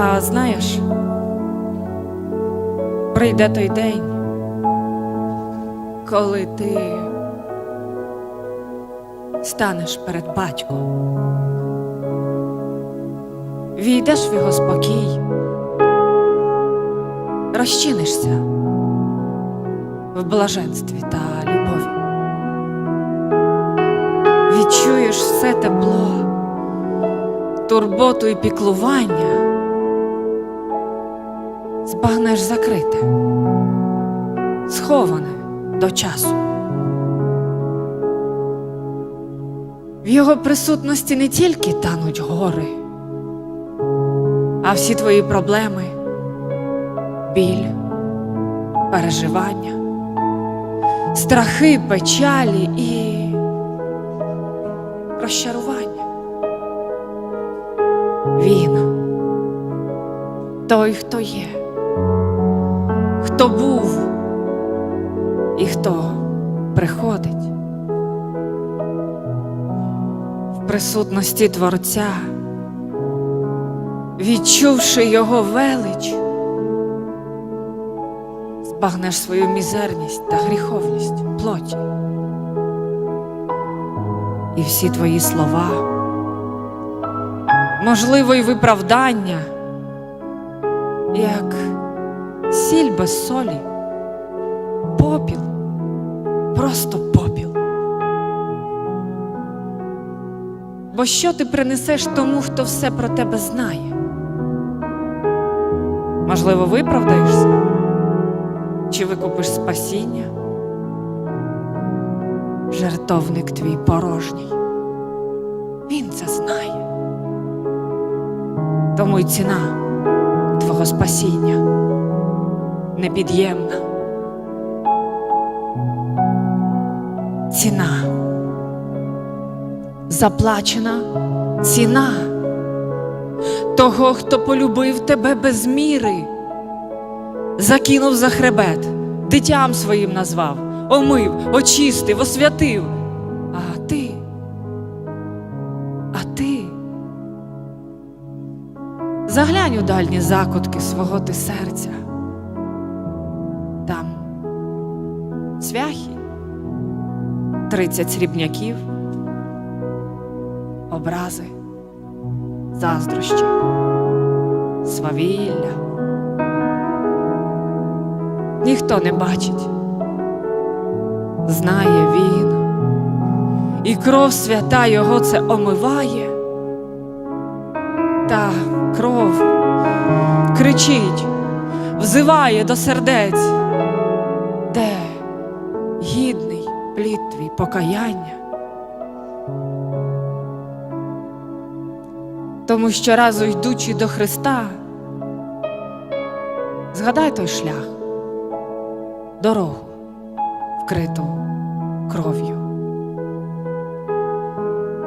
А знаєш, прийде той день, коли ти станеш перед батьком, війдеш в його спокій, розчинишся в блаженстві та любові. Відчуєш все тепло, турботу і піклування, збагнеш закрите, сховане до часу. В його присутності не тільки тануть гори, а всі твої проблеми, біль, переживання, страхи, печалі і розчарування. Він той, хто є, хто був і хто приходить. В присутності Творця, відчувши його велич, збагнеш свою мізерність та гріховність плоті. І всі твої слова, можливо, й виправдання, без солі, попіл, просто попіл. Бо що ти принесеш тому, хто все про тебе знає? Можливо, виправдаєшся? Чи викупиш спасіння? Жертовник твій порожній. Він це знає. Тому й ціна твого спасіння непід'ємна. Ціна. Заплачена ціна того, хто полюбив тебе без міри, закинув за хребет, дитям своїм назвав, омив, очистив, освятив. А ти, а ти заглянь у дальні закутки свого ти серця. Цвяхи, тридцять срібняків, образи, заздрощі, свавілля. Ніхто не бачить, знає він, і кров свята його це омиває, та кров кричить, взиває до сердець, де гідний плід твій покаяння. Тому щоразу йдучи до Христа, згадай той шлях, дорогу, вкриту кров'ю.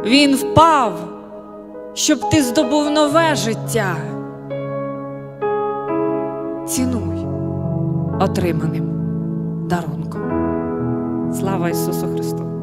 Він впав, щоб ти здобув нове життя. Цінуй отриманим дарунком. Слава Ісусу Христу!